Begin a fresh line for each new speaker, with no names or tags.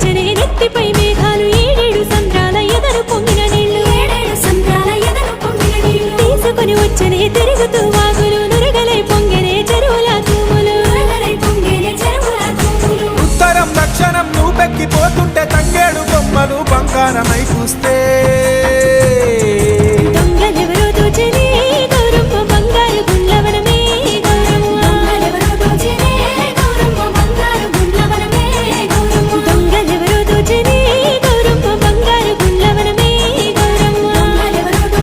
వెచ్చనే నెత్తిపై మేఘాలు ఏడేడు సంద్రాల ఎదరు పొంగిన నీళ్ళు
ఏడేడు సంద్రాల ఎదరు పొంగిన నీళ్ళు
తీసుకొని వచ్చనే తిరుగుతూ వాగులు నురగలై పొంగనే చెరువుల తూములు.
ఉత్తరం దక్షిణం నువ్వెక్కిపోతుంటే తంగేడు బొమ్మలు బంగారమై చూస్తే